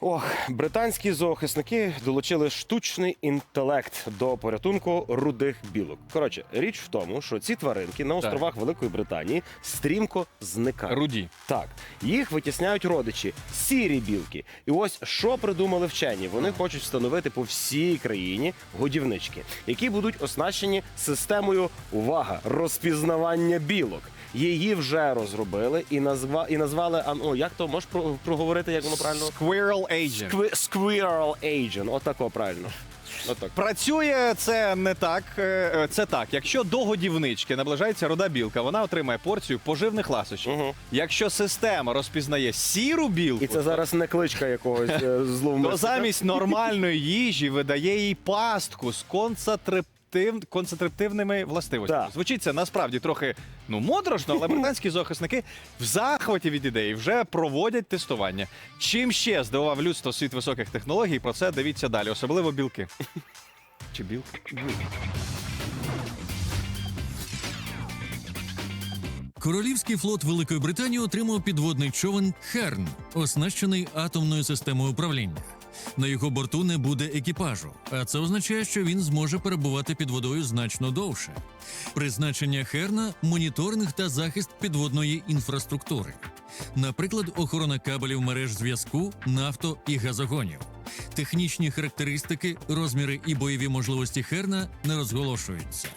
Ох, британські зоохисники долучили штучний інтелект до порятунку рудих білок. Коротше, річ в тому, що ці тваринки на островах Великої Британії стрімко зникають. Руді. Так, їх витісняють родичі сірі білки. І ось що придумали вчені. Вони хочуть встановити по всій країні годівнички, які будуть оснащені системою увага розпізнавання білок. Її вже розробили і назва і назвали а, як то можеш про- проговорити, як воно правильно? Squirrel Agent. Скві- Squirrel Agent, отако правильно. Отак. Працює це не так. е, Це так. Якщо до годівнички наближається руда білка, вона отримає порцію поживних ласощів. Угу. Якщо система розпізнає сіру білку, І це зараз не кличка якогось е, то зловмисника. замість нормальної їжі видає їй пастку з концентратив... концентративними властивостями. Так. Звучить це насправді трохи ну моторошно, але британські зоохисники в захваті від ідеї вже проводять тестування. Чим ще здивував людство світ високих технологій? Про це дивіться далі, особливо білки. Чи білки? Королівський флот Великої Британії отримав підводний човен Херн, оснащений атомною системою управління. На його борту не буде екіпажу, а це означає, що він зможе перебувати під водою значно довше. Призначення Херна моніторинг та захист підводної інфраструктури, наприклад, охорона кабелів мереж зв'язку, нафто і газогонів. Технічні характеристики, розміри і бойові можливості Херна не розголошуються.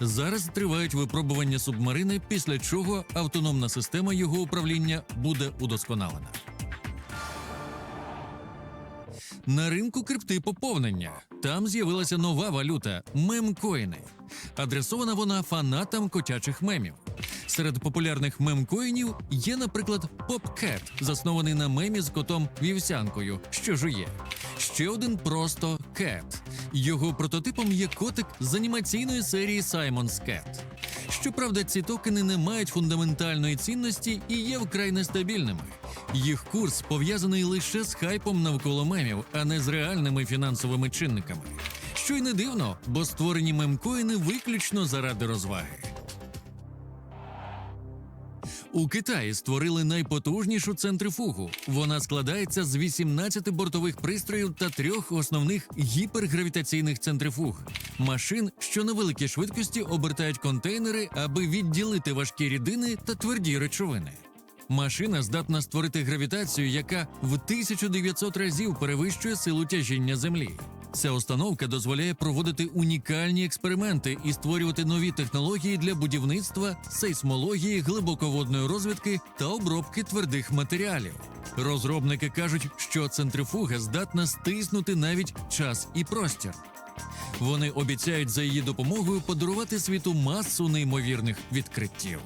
Зараз тривають випробування субмарини, після чого автономна система його управління буде удосконалена. На ринку крипти поповнення. Там з'явилася нова валюта мемкоїни. Адресована вона фанатам котячих мемів. Серед популярних мемкоїнів є, наприклад, PopCat, заснований на мемі з котом вівсянкою, що жує. Ще один просто Cat. Його прототипом є котик з анімаційної серії Simon's Cat. Щоправда, ці токени не мають фундаментальної цінності і є вкрай нестабільними. Їх курс пов'язаний лише з хайпом навколо мемів, а не з реальними фінансовими чинниками. Що й не дивно, бо створені мемкоїни виключно заради розваги. У Китаї створили найпотужнішу центрифугу. Вона складається з 18 бортових пристроїв та трьох основних гіпергравітаційних центрифуг машин, що на великій швидкості обертають контейнери, аби відділити важкі рідини та тверді речовини. Машина здатна створити гравітацію, яка в 1900 разів перевищує силу тяжіння Землі. Ця установка дозволяє проводити унікальні експерименти і створювати нові технології для будівництва, сейсмології, глибоководної розвідки та обробки твердих матеріалів. Розробники кажуть, що центрифуга здатна стиснути навіть час і простір. Вони обіцяють за її допомогою подарувати світу масу неймовірних відкриттів.